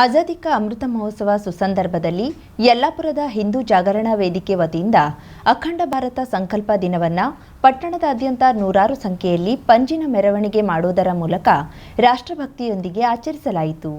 ಆಜಾದಿ ಕಾ ಅಮೃತ ಮಹೋತ್ಸವ ಸುಸಂದರ್ಭದಲ್ಲಿ ಯಲ್ಲಾಪುರದ ಹಿಂದೂ ಜಾಗರಣಾ ವೇದಿಕೆ ವತಿಯಿಂದ ಅಖಂಡ ಭಾರತ ಸಂಕಲ್ಪ ದಿನವನ್ನ ಪಟ್ಟಣದಾದ್ಯಂತ ನೂರಾರು ಸಂಖ್ಯೆಯಲ್ಲಿ ಪಂಜಿನ ಮೆರವಣಿಗೆ ಮಾಡುವುದರ ಮೂಲಕ ರಾಷ್ಟ್ರಭಕ್ತಿಯೊಂದಿಗೆ ಆಚರಿಸಲಾಯಿತು.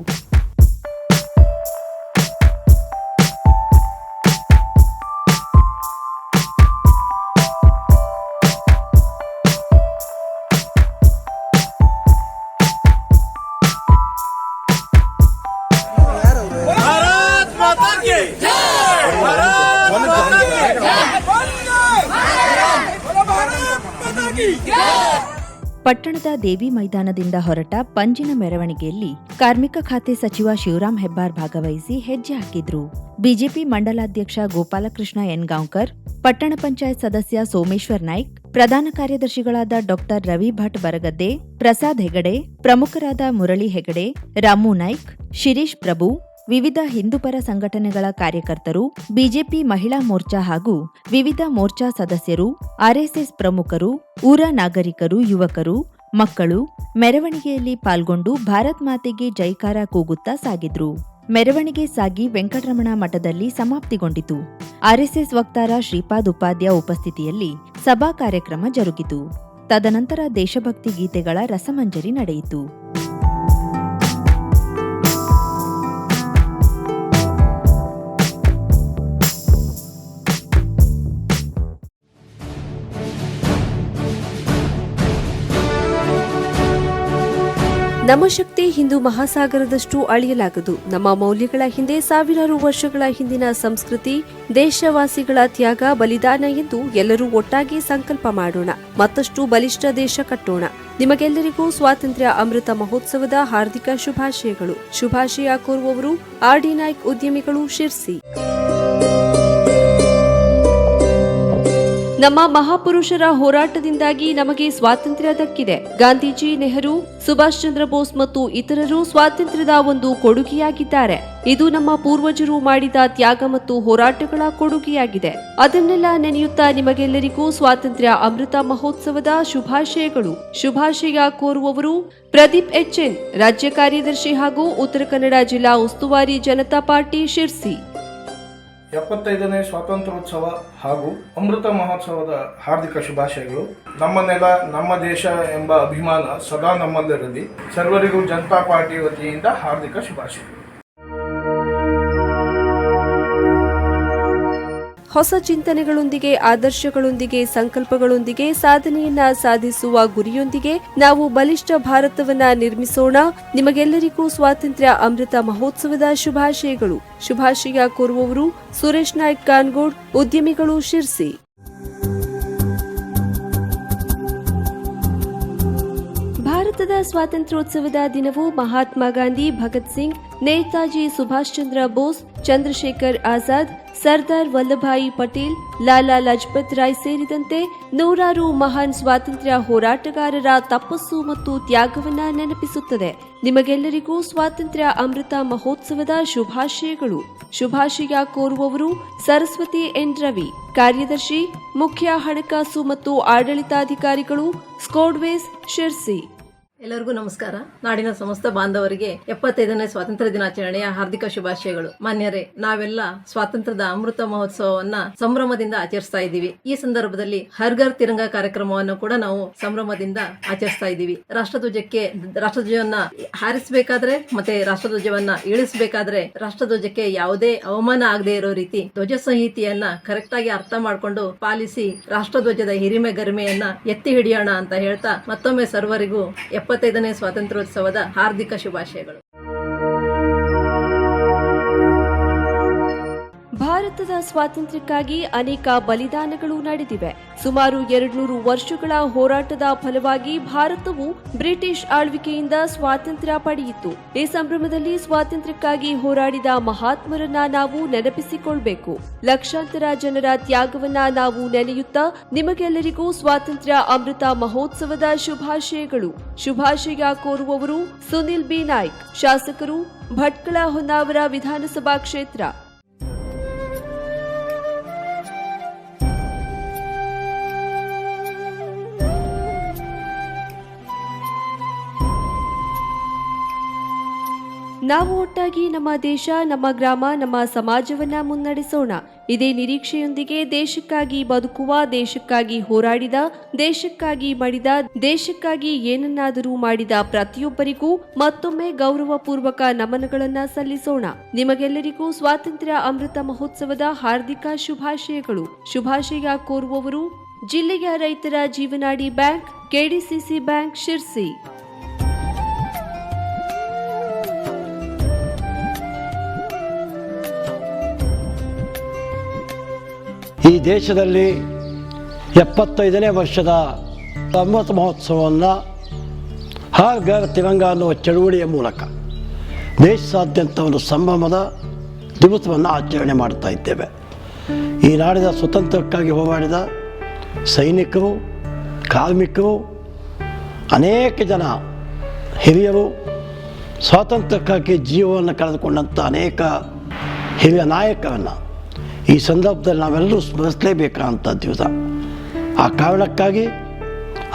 ಪಟ್ಟಣದ ದೇವಿ ಮೈದಾನದಿಂದ ಹೊರಟ ಪಂಜಿನ ಮೆರವಣಿಗೆಯಲ್ಲಿ ಕಾರ್ಮಿಕ ಖಾತೆ ಸಚಿವ ಶಿವರಾಮ್ ಹೆಬ್ಬಾರ್ ಭಾಗವಹಿಸಿ ಹೆಜ್ಜೆ ಹಾಕಿದ್ರು. ಬಿಜೆಪಿ ಮಂಡಲಾಧ್ಯಕ್ಷ ಗೋಪಾಲಕೃಷ್ಣ ಎನ್ಗಾಂವ್ಕರ್, ಪಟ್ಟಣ ಪಂಚಾಯತ್ ಸದಸ್ಯ ಸೋಮೇಶ್ವರ್ ನಾಯ್ಕ್, ಪ್ರಧಾನ ಕಾರ್ಯದರ್ಶಿಗಳಾದ ಡಾಕ್ಟರ್ ರವಿ ಭಟ್ ಬರಗದ್ದೆ, ಪ್ರಸಾದ್ ಹೆಗಡೆ, ಪ್ರಮುಖರಾದ ಮುರಳಿ ಹೆಗಡೆ, ರಾಮು ನಾಯ್ಕ್, ಶಿರೀಶ್ ಪ್ರಭು ವಿವಿಧ ಹಿಂದೂಪರ ಸಂಘಟನೆಗಳ ಕಾರ್ಯಕರ್ತರು, ಬಿಜೆಪಿ ಮಹಿಳಾ ಮೋರ್ಚಾ ಹಾಗೂ ವಿವಿಧ ಮೋರ್ಚಾ ಸದಸ್ಯರು, ಆರ್ಎಸ್ಎಸ್ ಪ್ರಮುಖರು, ಊರ ನಾಗರಿಕರು, ಯುವಕರು, ಮಕ್ಕಳು ಮೆರವಣಿಗೆಯಲ್ಲಿ ಪಾಲ್ಗೊಂಡು ಭಾರತ್ ಮಾತೆಗೆ ಜೈಕಾರ ಕೂಗುತ್ತಾ ಸಾಗಿದ್ರು. ಮೆರವಣಿಗೆ ಸಾಗಿ ವೆಂಕಟರಮಣ ಮಠದಲ್ಲಿ ಸಮಾಪ್ತಿಗೊಂಡಿತು. ಆರ್ಎಸ್ಎಸ್ ವಕ್ತಾರ ಶ್ರೀಪಾದ್ ಉಪಾಧ್ಯ ಉಪಸ್ಥಿತಿಯಲ್ಲಿ ಸಭಾ ಕಾರ್ಯಕ್ರಮ ಜರುಗಿತು. ತದನಂತರ ದೇಶಭಕ್ತಿ ಗೀತೆಗಳ ರಸಮಂಜರಿ ನಡೆಯಿತು. ನಮ್ಮ ಶಕ್ತಿ ಹಿಂದೂ ಮಹಾಸಾಗರದಷ್ಟು ಅಳಿಯಲಾಗದು. ನಮ್ಮ ಮೌಲ್ಯಗಳ ಹಿಂದೆ ಸಾವಿರಾರು ವರ್ಷಗಳ ಹಿಂದಿನ ಸಂಸ್ಕೃತಿ, ದೇಶವಾಸಿಗಳ ತ್ಯಾಗ, ಬಲಿದಾನ ಎಂದು ಎಲ್ಲರೂ ಒಟ್ಟಾಗಿ ಸಂಕಲ್ಪ ಮಾಡೋಣ. ಮತ್ತಷ್ಟು ಬಲಿಷ್ಠ ದೇಶ ಕಟ್ಟೋಣ. ನಿಮಗೆಲ್ಲರಿಗೂ ಸ್ವಾತಂತ್ರ್ಯ ಅಮೃತ ಮಹೋತ್ಸವದ ಹಾರ್ದಿಕ ಶುಭಾಶಯಗಳು. ಶುಭಾಶಯ ಕೋರುವವರು ಆರ್ ಡಿ ನಾಯ್ಕ್ ಉದ್ಯಮಿಗಳು ಶಿರ್ಸಿ. ನಮ್ಮ ಮಹಾಪುರುಷರ ಹೋರಾಟದಿಂದಾಗಿ ನಮಗೆ ಸ್ವಾತಂತ್ರ್ಯ ದಕ್ಕಿದೆ. ಗಾಂಧೀಜಿ, ನೆಹರು, ಸುಭಾಷ್ ಚಂದ್ರ ಬೋಸ್ ಮತ್ತು ಇತರರು ಸ್ವಾತಂತ್ರ್ಯದ ಒಂದು ಕೊಡುಗೆಯಾಗಿದ್ದಾರೆ. ಇದು ನಮ್ಮ ಪೂರ್ವಜರು ಮಾಡಿದ ತ್ಯಾಗ ಮತ್ತು ಹೋರಾಟಗಳ ಕೊಡುಗೆಯಾಗಿದೆ. ಅದನ್ನೆಲ್ಲ ನೆನೆಯುತ್ತಾ ನಿಮಗೆಲ್ಲರಿಗೂ ಸ್ವಾತಂತ್ರ್ಯ ಅಮೃತ ಮಹೋತ್ಸವದ ಶುಭಾಶಯಗಳು. ಶುಭಾಶಯ ಕೋರುವವರು ಪ್ರದೀಪ್ ಎಚ್ಎನ್ ರಾಜ್ಯ ಕಾರ್ಯದರ್ಶಿ ಹಾಗೂ ಉತ್ತರ ಕನ್ನಡ ಜಿಲ್ಲಾ ಉಸ್ತುವಾರಿ ಜನತಾ ಪಾರ್ಟಿ ಶಿರ್ಸಿ. ಎಪ್ಪತ್ತೈದನೇ ಸ್ವಾತಂತ್ರ್ಯೋತ್ಸವ ಹಾಗೂ ಅಮೃತ ಮಹೋತ್ಸವದ ಹಾರ್ದಿಕ ಶುಭಾಶಯಗಳು. ನಮ್ಮ ನೆಲ, ನಮ್ಮ ದೇಶ ಎಂಬ ಅಭಿಮಾನ ಸದಾ ನಮ್ಮಲ್ಲಿರಲಿ. ಸರ್ವರಿಗೂ ಜನತಾ ಪಾರ್ಟಿ ವತಿಯಿಂದ ಹಾರ್ದಿಕ ಶುಭಾಶಯಗಳು. ಹೊಸ ಚಿಂತನೆಗಳೊಂದಿಗೆ, ಆದರ್ಶಗಳೊಂದಿಗೆ, ಸಂಕಲ್ಪಗಳೊಂದಿಗೆ ಸಾಧನೆಯನ್ನ ಸಾಧಿಸುವ ಗುರಿಯೊಂದಿಗೆ ನಾವು ಬಲಿಷ್ಠ ಭಾರತವನ್ನ ನಿರ್ಮಿಸೋಣ. ನಿಮಗೆಲ್ಲರಿಗೂ ಸ್ವಾತಂತ್ರ್ಯ ಅಮೃತ ಮಹೋತ್ಸವದ ಶುಭಾಶಯಗಳು. ಶುಭಾಶಯ ಕೋರುವವರು ಸುರೇಶ್ ನಾಯ್ಕ್ ಕಾನ್ಗೋಡ್, ಉದ್ಯಮಿಗಳು ಶಿರ್ಸಿ. ಭಾರತದ ಸ್ವಾತಂತ್ರ್ಯೋತ್ಸವದ ದಿನವು ಮಹಾತ್ಮ ಗಾಂಧಿ, ಭಗತ್ ಸಿಂಗ್, ನೇತಾಜಿ ಸುಭಾಷ್ ಚಂದ್ರ ಬೋಸ್, ಚಂದ್ರಶೇಖರ್ ಆಜಾದ್, ಸರ್ದಾರ್ ವಲ್ಲಭಾಯಿ ಪಟೇಲ್, ಲಾಲಾ ಲಜಪತ್ ರಾಯ್ ಸೇರಿದಂತೆ ನೂರಾರು ಮಹಾನ್ ಸ್ವಾತಂತ್ರ್ಯ ಹೋರಾಟಗಾರರ ತಪಸ್ಸು ಮತ್ತು ತ್ಯಾಗವನ್ನ ನೆನಪಿಸುತ್ತದೆ. ನಿಮಗೆಲ್ಲರಿಗೂ ಸ್ವಾತಂತ್ರ್ಯ ಅಮೃತ ಮಹೋತ್ಸವದ ಶುಭಾಶಯಗಳು. ಶುಭಾಶಯ ಕೋರುವವರು ಸರಸ್ವತಿ ಎನ್. ರವಿ. ಕಾರ್ಯದರ್ಶಿ ಮುಖ್ಯ ಹಣಕಾಸು ಮತ್ತು ಆಡಳಿತಾಧಿಕಾರಿಗಳು ಸ್ಕೋಡ್ವೇಸ್ ಶಿರ್ಸಿ. ಎಲ್ಲರಿಗೂ ನಮಸ್ಕಾರ. ನಾಡಿನ ಸಮಸ್ತ ಬಾಂಧವರಿಗೆ ಎಪ್ಪತ್ತೈದನೇ ಸ್ವಾತಂತ್ರ್ಯ ದಿನಾಚರಣೆಯ ಹಾರ್ದಿಕ ಶುಭಾಶಯಗಳು. ಮಾನ್ಯರೇ, ನಾವೆಲ್ಲ ಸ್ವಾತಂತ್ರ್ಯದ ಅಮೃತ ಮಹೋತ್ಸವವನ್ನ ಸಂಭ್ರಮದಿಂದ ಆಚರಿಸ್ತಾ ಇದ್ದೀವಿ. ಈ ಸಂದರ್ಭದಲ್ಲಿ ಹರ್ಗರ್ ತಿರಂಗ ಕಾರ್ಯಕ್ರಮವನ್ನು ಕೂಡ ನಾವು ಸಂಭ್ರಮದಿಂದ ಆಚರಿಸ್ತಾ ಇದ್ದೀವಿ. ರಾಷ್ಟ್ರಧ್ವಜಕ್ಕೆ, ರಾಷ್ಟ್ರಧ್ವಜವನ್ನ ಹಾರಿಸಬೇಕಾದ್ರೆ ಮತ್ತೆ ರಾಷ್ಟ್ರಧ್ವಜವನ್ನ ಇಳಿಸಬೇಕಾದ್ರೆ ರಾಷ್ಟ್ರಧ್ವಜಕ್ಕೆ ಯಾವುದೇ ಅವಮಾನ ಆಗದೆ ಇರೋ ರೀತಿ ಧ್ವಜ ಸಂಹಿತೆಯನ್ನ ಕರೆಕ್ಟ್ ಆಗಿ ಅರ್ಥ ಮಾಡ್ಕೊಂಡು ಪಾಲಿಸಿ ರಾಷ್ಟ್ರಧ್ವಜದ ಹಿರಿಮೆ ಗರಿಮೆಯನ್ನ ಎತ್ತಿ ಹಿಡಿಯೋಣ ಅಂತ ಹೇಳ್ತಾ ಮತ್ತೊಮ್ಮೆ ಸರ್ವರಿಗೂ ಎಪ್ಪತ್ತೈದನೇ ಸ್ವಾತಂತ್ರ್ಯೋತ್ಸವದ ಹಾರ್ದಿಕ ಶುಭಾಶಯಗಳು. ಭಾರತದ ಸ್ವಾತಂತ್ರ್ಯಕ್ಕಾಗಿ ಅನೇಕ ಬಲಿದಾನಗಳು ನಡೆದಿವೆ. ಸುಮಾರು ಎರಡ್ನೂರು ವರ್ಷಗಳ ಹೋರಾಟದ ಫಲವಾಗಿ ಭಾರತವು ಬ್ರಿಟಿಷ್ ಆಳ್ವಿಕೆಯಿಂದ ಸ್ವಾತಂತ್ರ್ಯ ಪಡೆಯಿತು. ಈ ಸಂಭ್ರಮದಲ್ಲಿ ಸ್ವಾತಂತ್ರ್ಯಕ್ಕಾಗಿ ಹೋರಾಡಿದ ಮಹಾತ್ಮರನ್ನ ನಾವು ನೆನಪಿಸಿಕೊಳ್ಬೇಕು. ಲಕ್ಷಾಂತರ ಜನರ ತ್ಯಾಗವನ್ನ ನಾವು ನೆನೆಯುತ್ತಾ ನಿಮಗೆಲ್ಲರಿಗೂ ಸ್ವಾತಂತ್ರ್ಯ ಅಮೃತ ಮಹೋತ್ಸವದ ಶುಭಾಶಯಗಳು. ಶುಭಾಶಯ ಕೋರುವವರು ಸುನಿಲ್ ಬಿ. ನಾಯ್ಕ್, ಶಾಸಕರು ಭಟ್ಕಳ ಹೊನ್ನಾವರ ವಿಧಾನಸಭಾ ಕ್ಷೇತ್ರ. ನಾವು ಒಟ್ಟಾಗಿ ನಮ್ಮ ದೇಶ, ನಮ್ಮ ಗ್ರಾಮ, ನಮ್ಮ ಸಮಾಜವನ್ನ ಮುನ್ನಡೆಸೋಣ. ಇದೇ ನಿರೀಕ್ಷೆಯೊಂದಿಗೆ ದೇಶಕ್ಕಾಗಿ ಬದುಕುವ, ದೇಶಕ್ಕಾಗಿ ಹೋರಾಡಿದ, ದೇಶಕ್ಕಾಗಿ ಮಡಿದ, ದೇಶಕ್ಕಾಗಿ ಏನನ್ನಾದರೂ ಮಾಡಿದ ಪ್ರತಿಯೊಬ್ಬರಿಗೂ ಮತ್ತೊಮ್ಮೆ ಗೌರವಪೂರ್ವಕ ನಮನಗಳನ್ನ ಸಲ್ಲಿಸೋಣ. ನಿಮಗೆಲ್ಲರಿಗೂ ಸ್ವಾತಂತ್ರ್ಯ ಅಮೃತ ಮಹೋತ್ಸವದ ಹಾರ್ದಿಕ ಶುಭಾಶಯಗಳು. ಶುಭಾಶಯ ಕೋರುವವರು ಜಿಲ್ಲೆಯ ರೈತರ ಜೀವನಾಡಿ ಬ್ಯಾಂಕ್, ಕೆಡಿಸಿಸಿ ಬ್ಯಾಂಕ್, ಶಿರ್ಸಿ. ಈ ದೇಶದಲ್ಲಿ ಎಪ್ಪತ್ತೈದನೇ ವರ್ಷದ ಅಮೃತ ಮಹೋತ್ಸವವನ್ನು ಹರ್ ಘರ್ ತಿರಂಗ ಅನ್ನುವ ಚಳುವಳಿಯ ಮೂಲಕ ದೇಶಾದ್ಯಂತ ಒಂದು ಸಂಭ್ರಮದ ದಿವಸವನ್ನು ಆಚರಣೆ ಮಾಡ್ತಾ ಇದ್ದೇವೆ. ಈ ನಾಡಿನ ಸ್ವತಂತ್ರಕ್ಕಾಗಿ ಹೋರಾಡಿದ ಸೈನಿಕರು, ಕಾರ್ಮಿಕರು, ಅನೇಕ ಜನ ಹಿರಿಯರು ಸ್ವಾತಂತ್ರ್ಯಕ್ಕಾಗಿ ಜೀವವನ್ನು ಕಳೆದುಕೊಂಡಂಥ ಅನೇಕ ಹಿರಿಯ ನಾಯಕರನ್ನು ಈ ಸಂದರ್ಭದಲ್ಲಿ ನಾವೆಲ್ಲರೂ ಸ್ಮರಿಸಲೇಬೇಕಾದಂಥ ದಿವಸ ಆ ಕಾರಣಕ್ಕಾಗಿ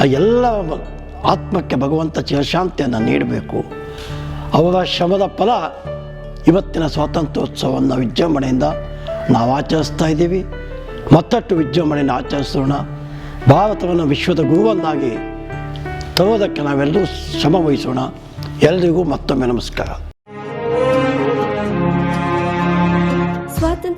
ಆ ಎಲ್ಲ ಆತ್ಮಕ್ಕೆ ಭಗವಂತ ಚಿರಶಾಂತಿಯನ್ನು ನೀಡಬೇಕು. ಅವರ ಶ್ರಮದ ಫಲ ಇವತ್ತಿನ ಸ್ವಾತಂತ್ರ್ಯೋತ್ಸವವನ್ನು ವಿಜೃಂಭಣೆಯಿಂದ ನಾವು ಆಚರಿಸ್ತಾ ಇದ್ದೀವಿ. ಮತ್ತಷ್ಟು ವಿಜೃಂಭಣೆಯನ್ನು ಆಚರಿಸೋಣ. ಭಾರತವನ್ನು ವಿಶ್ವದ ಗುರುವನ್ನಾಗಿ ತರುವುದಕ್ಕೆ ನಾವೆಲ್ಲರೂ ಶ್ರಮ ವಹಿಸೋಣ. ಎಲ್ರಿಗೂ ಮತ್ತೊಮ್ಮೆ ನಮಸ್ಕಾರ.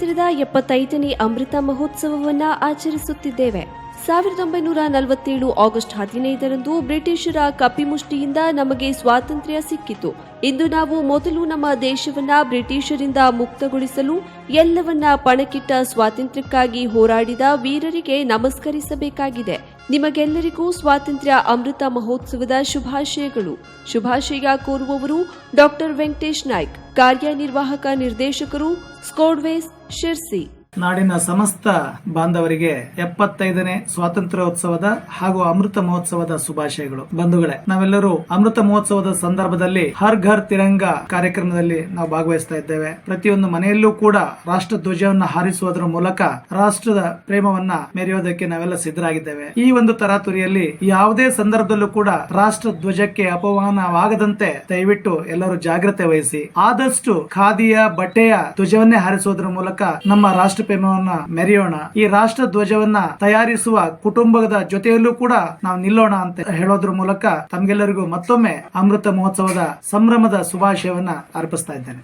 ಸ್ವಾತಂತ್ರ್ಯದ ಎಪ್ಪತ್ತೈದನೇ ಅಮೃತ ಮಹೋತ್ಸವವನ್ನ ಆಚರಿಸುತ್ತಿದ್ದೇವೆ. ಸಾವಿರದ ಒಂಬೈನೂರ ನಲವತ್ತೇಳು ಆಗಸ್ಟ್ ಹದಿನೈದರಂದು ಬ್ರಿಟಿಷರ ಕಪಿಮುಷ್ಟಿಯಿಂದ ನಮಗೆ ಸ್ವಾತಂತ್ರ್ಯ ಸಿಕ್ಕಿತು. ಇಂದು ನಾವು ಮೊದಲು ನಮ್ಮ ದೇಶವನ್ನ ಬ್ರಿಟಿಷರಿಂದ ಮುಕ್ತಗೊಳಿಸಲು ಎಲ್ಲವನ್ನ ಪಣಕಿಟ್ಟ ಸ್ವಾತಂತ್ರ್ಯಕ್ಕಾಗಿ ಹೋರಾಡಿದ ವೀರರಿಗೆ ನಮಸ್ಕರಿಸಬೇಕಾಗಿದೆ. ನಿಮಗೆಲ್ಲರಿಗೂ ಸ್ವಾತಂತ್ರ್ಯ ಅಮೃತ ಮಹೋತ್ಸವದ ಶುಭಾಶಯಗಳು. ಶುಭಾಶಯ ಕೋರುವವರು ಡಾಕ್ಟರ್ ವೆಂಕಟೇಶ್ ನಾಯ್ಕ್. ಕಾರ್ಯನಿರ್ವಾಹಕ ನಿರ್ದೇಶಕರು ಸ್ಕೋಡ್ವೇಸ್ ಶಿರ್ಸಿ. ನಾಡಿನ ಸಮಸ್ತ ಬಾಂಧವರಿಗೆ ಎಪ್ಪತ್ತೈದನೇ ಸ್ವಾತಂತ್ರ್ಯೋತ್ಸವದ ಹಾಗೂ ಅಮೃತ ಮಹೋತ್ಸವದ ಶುಭಾಶಯಗಳು. ಬಂಧುಗಳೇ, ನಾವೆಲ್ಲರೂ ಅಮೃತ ಮಹೋತ್ಸವದ ಸಂದರ್ಭದಲ್ಲಿ ಹರ್ ಘರ್ ತಿರಂಗ ಕಾರ್ಯಕ್ರಮದಲ್ಲಿ ನಾವು ಭಾಗವಹಿಸ್ತಾ ಇದ್ದೇವೆ. ಪ್ರತಿಯೊಂದು ಮನೆಯಲ್ಲೂ ಕೂಡ ರಾಷ್ಟ್ರ ಧ್ವಜವನ್ನು ಹಾರಿಸುವುದರ ಮೂಲಕ ರಾಷ್ಟ್ರದ ಪ್ರೇಮವನ್ನ ಮೆರೆಯೋದಕ್ಕೆ ನಾವೆಲ್ಲ ಸಿದ್ಧರಾಗಿದ್ದೇವೆ. ಈ ಒಂದು ತರಾತುರಿಯಲ್ಲಿ ಯಾವುದೇ ಸಂದರ್ಭದಲ್ಲೂ ಕೂಡ ರಾಷ್ಟ್ರ ಧ್ವಜಕ್ಕೆ ಅಪಮಾನವಾಗದಂತೆ ದಯವಿಟ್ಟು ಎಲ್ಲರೂ ಜಾಗ್ರತೆ ವಹಿಸಿ. ಆದಷ್ಟು ಖಾದಿಯ ಬಟ್ಟೆಯ ಧ್ವಜವನ್ನೇ ಹಾರಿಸುವುದರ ಮೂಲಕ ನಮ್ಮ ರಾಷ್ಟ್ರ ಪ್ರೇಮವನ್ನ ಮೆರೆಯೋಣ, ಈ ರಾಷ್ಟ್ರ ಧ್ವಜವನ್ನ ತಯಾರಿಸುವ ಕುಟುಂಬದ ಜೊತೆಯಲ್ಲೂ ಕೂಡ ನಾವು ನಿಲ್ಲೋಣ ಅಂತ ಹೇಳೋದ್ರ ಮೂಲಕ ತಮ್ಗೆಲ್ಲರಿಗೂ ಮತ್ತೊಮ್ಮೆ ಅಮೃತ ಮಹೋತ್ಸವದ ಸಂಭ್ರಮದ ಶುಭಾಶಯವನ್ನ ಅರ್ಪಿಸ್ತಾ ಇದ್ದೇನೆ.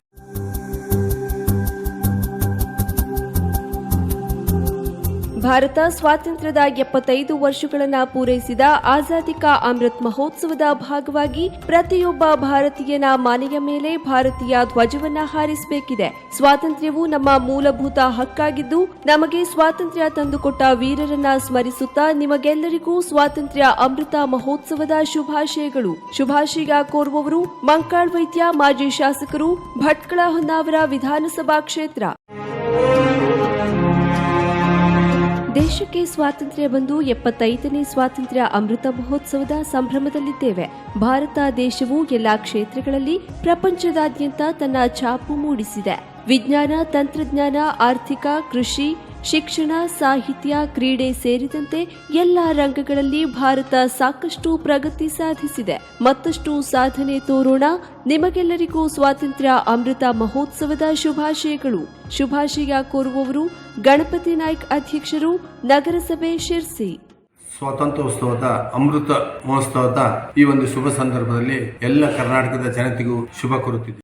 ಭಾರತ ಸ್ವಾತಂತ್ರ್ಯದ ಎಪ್ಪತ್ತೈದು ವರ್ಷಗಳನ್ನು ಪೂರೈಸಿದ ಆಜಾದಿ ಕಾ ಅಮೃತ್ ಮಹೋತ್ಸವದ ಭಾಗವಾಗಿ ಪ್ರತಿಯೊಬ್ಬ ಭಾರತೀಯನ ಮನೆಯ ಮೇಲೆ ಭಾರತೀಯ ಧ್ವಜವನ್ನು ಹಾರಿಸಬೇಕಿದೆ. ಸ್ವಾತಂತ್ರ್ಯವು ನಮ್ಮ ಮೂಲಭೂತ ಹಕ್ಕಾಗಿದ್ದು, ನಮಗೆ ಸ್ವಾತಂತ್ರ್ಯ ತಂದುಕೊಟ್ಟ ವೀರರನ್ನ ಸ್ಮರಿಸುತ್ತಾ ನಿಮಗೆಲ್ಲರಿಗೂ ಸ್ವಾತಂತ್ರ್ಯ ಅಮೃತ ಮಹೋತ್ಸವದ ಶುಭಾಶಯಗಳು. ಶುಭಾಶಯ ಕೋರುವವರು ಮಂಕಾಳ್ ವೈದ್ಯ, ಮಾಜಿ ಶಾಸಕರು ಭಟ್ಕಳ ಹೊನ್ನಾವರ ವಿಧಾನಸಭಾ ಕ್ಷೇತ್ರ. ದೇಶಕ್ಕೆ ಸ್ವಾತಂತ್ರ್ಯ ಬಂದು ಎಪ್ಪತ್ತೈದನೇ ಸ್ವಾತಂತ್ರ್ಯ ಅಮೃತ ಮಹೋತ್ಸವದ ಸಂಭ್ರಮದಲ್ಲಿದ್ದೇವೆ. ಭಾರತ ದೇಶವು ಎಲ್ಲಾ ಕ್ಷೇತ್ರಗಳಲ್ಲಿ ಪ್ರಪಂಚದಾದ್ಯಂತ ತನ್ನ ಛಾಪು ಮೂಡಿಸಿದೆ. ವಿಜ್ಞಾನ, ತಂತ್ರಜ್ಞಾನ, ಆರ್ಥಿಕ, ಕೃಷಿ ಶಿಕ್ಷಣ, ಸಾಹಿತ್ಯ, ಕ್ರೀಡೆ ಸೇರಿದಂತೆ ಎಲ್ಲ ರಂಗಗಳಲ್ಲಿ ಭಾರತ ಸಾಕಷ್ಟು ಪ್ರಗತಿ ಸಾಧಿಸಿದೆ. ಮತ್ತಷ್ಟು ಸಾಧನೆ ತೋರೋಣ ನಿಮಗೆಲ್ಲರಿಗೂ ಸ್ವಾತಂತ್ರ್ಯ ಅಮೃತ ಮಹೋತ್ಸವದ ಶುಭಾಶಯಗಳು. ಶುಭಾಶಯ ಕೋರುವವರು ಗಣಪತಿ ನಾಯ್ಕ್ ಅಧ್ಯಕ್ಷರು, ನಗರಸಭೆ ಶಿರ್ಸಿ. ಸ್ವಾತಂತ್ರ್ಯೋತ್ಸವದ ಅಮೃತ ಮಹೋತ್ಸವದ ಈ ಒಂದು ಶುಭ ಸಂದರ್ಭದಲ್ಲಿ ಎಲ್ಲ ಕರ್ನಾಟಕದ ಜನತೆಗೂ ಶುಭ ಕೋರುತ್ತಿದೆ